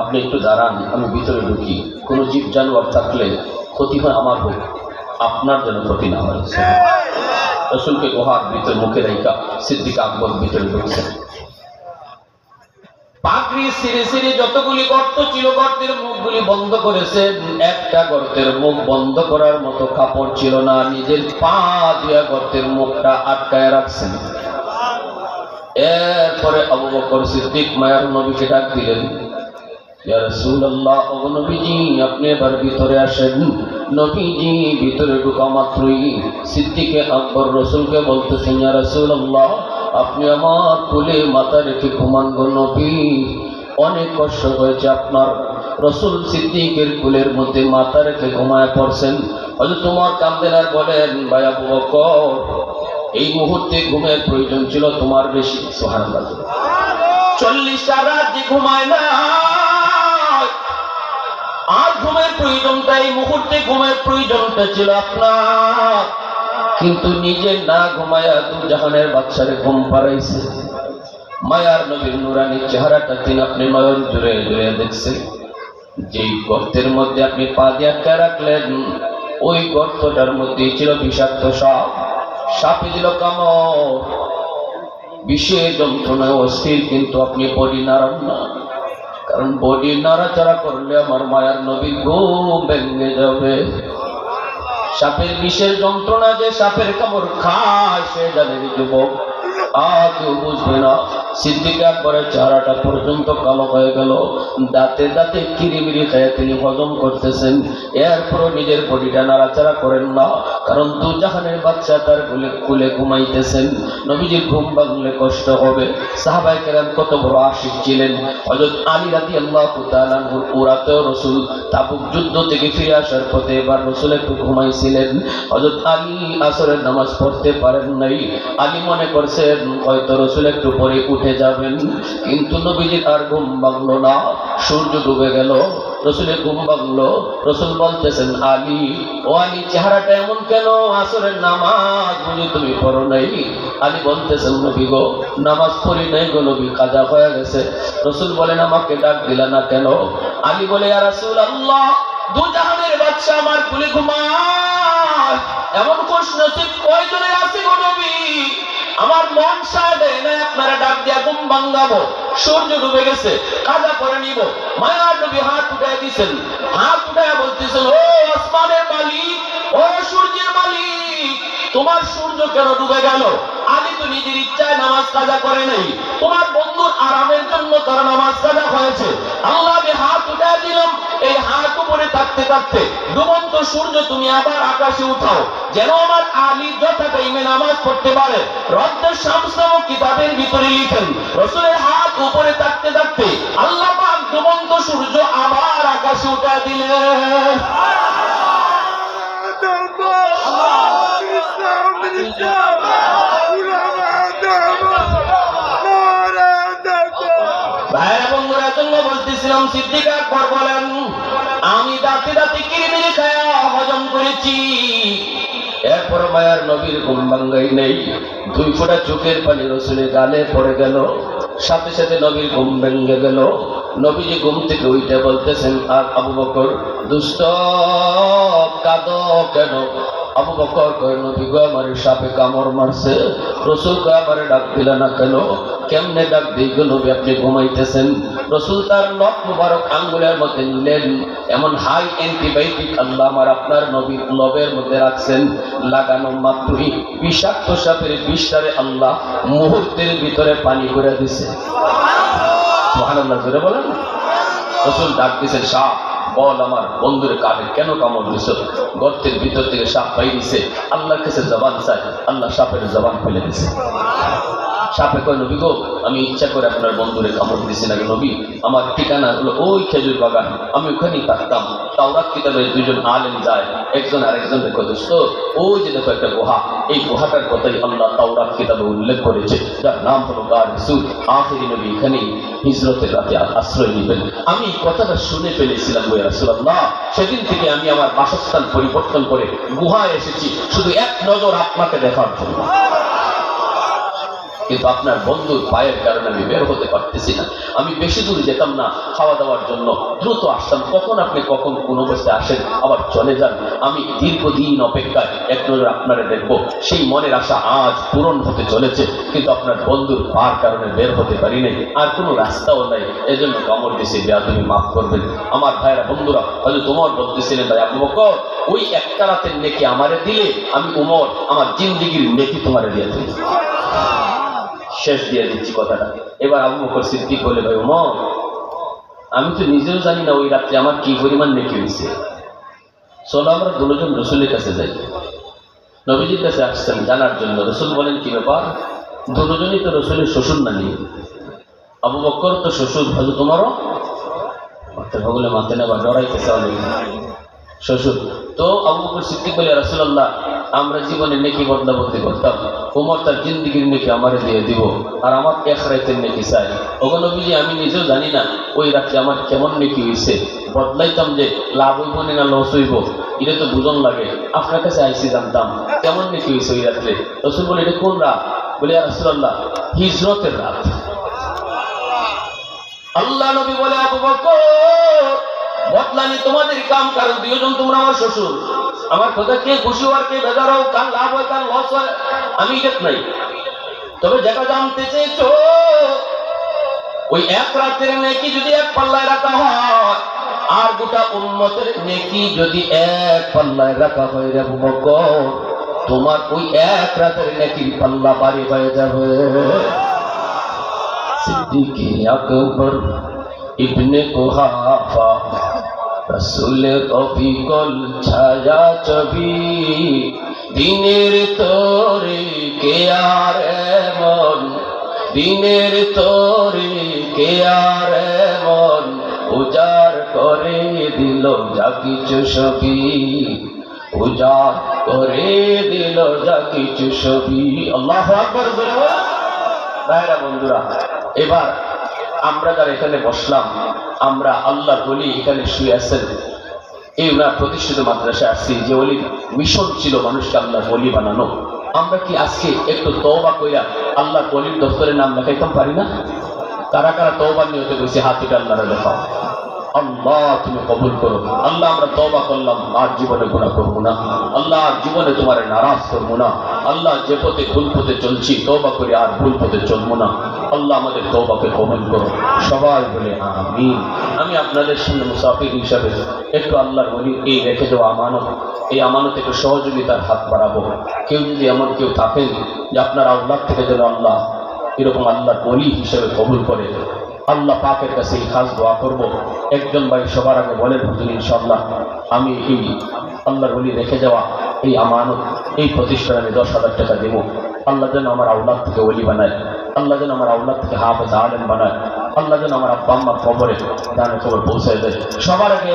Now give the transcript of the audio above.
আপনি একটু দাঁড়ান, আমি ভিতরে ঢুকি। কোনো জীব জানোয়ার থাকলে ক্ষতি হয় আমার হোক, আপনার যেন ক্ষতি না হয়। রসুলকে গুহার ভিতরে মুখে রেখা সিদ্দিক আকবর ভিতরে ঢুকছেন। সিঁড়ি সিঁড়ি যতগুলি গর্ত ছিল, গর্তের মুখগুলি বন্ধ করেছেন একটা গর্তের মুখ বন্ধ করার মতো কাপড় ছিল না। নিজের পা দিয়া গর্তের মুখটা আটকায় রাখছেন। এরপরে আবু বকর সিদ্দিক মায়ার নবীকে ডাক দিলেন আপনি ভিতরে নবীজি ভিতরে রসুলকে বলতেছেন আপনি আমার কোলে মাথা রেখে ঘুমান নবী। অনেক কষ্ট হয়েছে আপনার। রসুল সিদ্দিকের কুলের মধ্যে মাথা রেখে ঘুমায় পড়ছেন। হয়তো তোমার কান্দেন আর বলেন ভাই আবু বকর এই মুহূর্তে ঘুমের প্রয়োজন ছিল তোমার বেশি, সুবহানাল্লাহ। চল্লিশটা রাত যে ঘুমায় না। আর ঘুমের প্রয়োজনটা, এই মুহূর্তে ঘুমের প্রয়োজনটা ছিল আপনার। কিন্তু নিজে না ঘুমায়া দু জাহানের বাচ্চারে ঘুম পাড়াইছে। মায়ার নবীর নুরানি চেহারাটা তিনি আপনি নয়ন জুড়ে জুড়ে দেখছেন। যেই গর্তের মধ্যে আপনি পা দিয়ে রাখলেন, ওই গর্তটার মধ্যে ছিল বিষাক্ত সাপ সাপে দিল কামড় বিশেষ যন্ত্রণায় অস্থির, কিন্তু আপনি বডি নাড়ান না। কারণ বডি নাড়াচাড়া করলে আমার মায়ার নবীর ঘুম ভেঙে যাবে। সাপের বিষের যন্ত্রণা যে সাপের কামড় খায়, সে জানে যুবক। আর কেউ বুঝবে না। সিদ্দিক একবারের চেহারাটা পর্যন্ত কালো হয়ে গেল। দাঁতে দাঁতে কিরিমিরি খেয়ে তিনি হজম করতেছেন। এরপরও নিজের বডিটা নাড়াচাড়া করেন না, কারণ দু জাহানের বাচ্চা তার কুলে কুলে ঘুমাইতেছেন। নবীজির ঘুম ভাঙলে কষ্ট হবে। সাহাবাই কেরাম কত বড় আশিক ছিলেন। হজরত আলী রাতি আল্লাহ তালানহুর পুরাতেও রসুল তাবুক যুদ্ধ থেকে ফিরে আসার পথে এবার রসুল একটু ঘুমাইছিলেন। হজরত আলী আসরের নামাজ পড়তে পারেন নাই। আলী মনে করছেন, হয়তো রসুল একটু পরে উঠে যাবেন। কিন্তু নবীজির আর ঘুম ভাঙলো না, সূর্য ডুবে গেল, রসুলের ঘুম ভাঙলো। রসুল বলতেছেন, আলী, ও আলী, চেহারাটা এমন কেন? আসরের নামাজ বুঝি তুমি পড়ো নাই? আলী বলতেছেন, নবী গো, নামাজ পড়ি নাই গো নবী, কাজা হয়ে গেছে। রসুল বলেন, আমাকে ডাক দিলা না কেন? আলী বলে আর রাসূল আল্লাহ দু জাহানের বাচ্চা আমার এমন খুশ নসিব কয়জনে আছে গো নবী? আমার মন সাথে না, আপনারা ডাক দিয়া ঘুম ভাঙ্গাবো সূর্য ডুবে গেছে, কাজা করে নিব। মায়ার নবী হাত উঠায় দিছেন। হাত উঠায় বলতেছেন, ও আসমানের মালিক, ও সূর্যের মালিক, তোমার সূর্য কেন ডুবে গেল? আলী তো নিজের ইচ্ছায় নামাজ কাজা করে নাই। তোমার বন্ধুর আরামের জন্য তার নামাজ কাজা হয়েছে আল্লাহ আমি হাত উঠায় দিলাম এই হাত উপরে থাকতে থাকতে ডুবন্ত সূর্য তুমি আবার আকাশে উঠাও। যেন আমার আলী যথা টাইমে নামাজ পড়তে পারে। রদ্দের শামসাম কিতাবের ভিতরে লিখেন, রসুলের হাত উপরে থাকতে থাকতে আল্লাহ পাক ডুবন্ত সূর্য আবার আকাশে উঠা দিলেন। ভাইরা, বন্ধুরা জন্য বলতেছিলাম সিদ্দিক আকবর বলেন আমি দাঁতে দাঁতে কিরিমিরি খায়া হজম করেছি। এরপর মায়ার নবীর ঘুম ভাঙ্গাই নেই। দুই ফোঁটা চোখের পানি রসুলের গালে পড়ে গেল। সাথে সাথে নবীর ঘুম ভেঙে গেল। নবীজি ঘুম থেকে উঠে বলতেছেন, আর আবু বকর, দুষ্ট, কাদ কেন? আবু বকর কয় নবী গো, আমার সাপে কামড় মারছে। রসুল কয় আমার ডাক দিল না কেন? কেমনে ডাক দিই গো নবী, আপনি ঘুমাইতেছেন? রসুল তার নখ মুবারক আঙ্গুলের মধ্যে নিলেন। এমন হাই অ্যান্টিবায়োটিক আল্লাহ আমার আপনার নবীর লবের মধ্যে রাখছেন। লাগানো মাত্রই বিষাক্ত সাপের বিষটারে আল্লাহ মুহূর্তের ভিতরে পানি করে দিছে। সুবহানাল্লাহ, জোরে বলেন। রসুল ডাক দিছে সাপ বল আমার বন্ধুর কাঠে কেন কামড় দিছ? গর্তের ভিতর থেকে সাপ পাই দিছে আল্লাহ কাছে জবান চাই। আল্লাহ সাপের জবান ফেলে দিছে। সাপে কয়, নবী গো, আমি ইচ্ছা করে আপনার বন্ধুরে কামড় দিছি না নবী? আমার ঠিকানা হলো ওই খেজুর বাগান। আমি ওখানেই থাকতাম। তাওরাত কিতাবে দুজন আলেম যায়। একজন আরেকজন রেখে দোস্ত, ওই যে দেখো একটা গুহা। এই গুহাটার কথাই আল্লাহ তাওরাত কিতাবে উল্লেখ করেছে। যার নাম হলো গার সুর আখেরি নবী এখানেই হিজরতের রাতে আশ্রয় নেবেন। আমি কথাটা শুনে ফেলেছিলাম বই রাসূলুল্লাহ। সেদিন থেকে আমি আমার বাসস্থান পরিবর্তন করে গুহায় এসেছি। শুধু এক নজর আপনাকে দেখার জন্য। কিন্তু আপনার বন্ধুর পায়ের কারণে আমি বের হতে পারতেছি না। আমি বেশি দূর যেতাম না, খাওয়া দাওয়ার জন্য। দ্রুত আসতাম। কখন আপনি কখন কোন অবস্থায় আসেন, আবার চলে যান। আমি দীর্ঘদিন অপেক্ষায় এক নজর আপনারা দেখব। সেই মনের আশা আজ পূরণ হতে চলেছে। কিন্তু আপনার বন্ধুর পার কারণে বের হতে পারি নাই। আর কোনো রাস্তাও নাই। এজন্য কামড় দিছে বিয়া তুমি মাফ করবেন। আমার ভাইরা বন্ধুরা, হয়তো তোমার বলতেছিলেন, ভাই আবু বকর, ওই একটা রাতের নেকি আমারে দিলে আমি উমর, আমার জিন্দিগির নেকি তোমারে দিয়ে দিই শেষ দিয়ে দিচ্ছি কথাটা। এবার আবু বকর সিদ্দিক বলে, ভাই উমর আমি তো নিজেও জানি না ওই রাত্রে আমার কি পরিমাণ নেকি হয়েছে। চলো আমরা দুজন রসুলের কাছে যাই। নবীজির কাছে আসছেন জানার জন্য। রসুল বলেন, কি ব্যাপার? দুজনই তো রসুলের শ্বশুর না নিয়ে। আবু বক্কর তো শ্বশুর হয়তো তোমারও? মাথা ভগলে মাথে নেবা ডরাইতেছে অনেক শ্বশুর, তো আবু বকর সিদ্দিক বলে রাসুল্লাহ আমরা জীবনে নেকি বদলা বদলি করতাম তার জিন্দিগির নেকি আমারে দিয়ে দিব, আর আমার এক রাইতের নেকি চাই। ওগো নবীজি, আমি নিজেও জানি না, ওই রাত্রে আমার কেমন নেকি হয়েছে বদলাইতাম যে লাভ হইব না লস হইব, এটা তো বুঝন লাগে। আপনার কাছে আইসি জানতাম, কেমন নেকি হয়েছে ওই রাত্রে। রসুল বলে, এটা কোন রাত? বলে রাসুল্লাহ হিজরতের রাত। আল্লাহ নবী বলে বদলানি তোমাদের কাম, কারণ দুজন তোমরা আমার শ্বশুর। আমার কথা কে খুশি হওয়ার কে বেজার হোক কার লাভ হয় কার লস হয়, আমি দেখ নাই। তবে যেটা জানতে চেয়েছো, ওই এক রাতের নেকি যদি এক পাল্লায় রাখা হয়, আর গোটা উন্মতের নেকি যদি এক পাল্লায় রাখা হয় রে বকর তোমার ওই এক রাতের নেকির পাল্লা বাড়ি হয়ে যাবে। সিদ্দিকে আকবর, ইবনে কুহাফা রসুল অবিকল ছায়া ছবি, দিনের তোরে কে আর এমন? দিনের তোরে কে আর এমন? উজাড় করে দিল যা কিছু ছবি, উজাড় করে দিল যা কিছু ছবি। আল্লাহ বন্ধুরা, এবার আমরা যারা এখানে বসলাম, আমরা আল্লাহ বলি এখানে শুয়ে আছেন। এই ওনার প্রতিষ্ঠিত মাদ্রাসায় আসছি, যে অলি মিশন ছিল মানুষকে আল্লাহ বলি বানানো। আমরা কি আজকে একটু তওবা কইরা আল্লাহ বলির দপ্তরের নাম লেখাইতাম পারি না? কারা কারা তওবা নিয়তে বসে হাতিটা আল্লাহরে দেখাও। আল্লাহ, তুমি কবুল করো। আল্লাহ, আমরা তওবা করলাম আর জীবনে গুণা করব না। আল্লাহ আর জীবনে তোমার নারাজ করব না। আল্লাহ, যে পথে ভুল পথে চলছি, তওবা করে আর ভুল পথে চলবো না। আল্লাহ আমাদের তওবাকে কবুল করো সবাই বলে, আমিন। আমি আপনাদের সামনে মুসাফির হিসাবে একটু আল্লাহর বলি এই রেখে দেওয়া আমানত, এই আমানত একটু সহযোগিতার হাত বাড়াবো। কেউ যদি এমন কেউ থাকেন যে আপনার আল্লাহ থেকে যেন আল্লাহ এরকম আল্লাহর বলি হিসেবে কবুল করে, আল্লাহ পাকের কাছে এই খাস দোয়া করব। একজন ভাই সবার আগে বলেন হুজুর ইনশাল্লাহ আমি এই আল্লাহর বলি রেখে যাওয়া এই আমানত, এই প্রতিষ্ঠানে আমি দশ হাজার টাকা দেবো। আল্লাহ যেন আমার আউলাদ থেকে ওলি বানায়। আল্লাহ যেন আমার আল্লাহ থেকে হাফেজ আলেম বানায়। আল্লাহ যেন আমার আব্বা আম্মার কবরে দানের খবর পৌঁছে দেয়। সবার আগে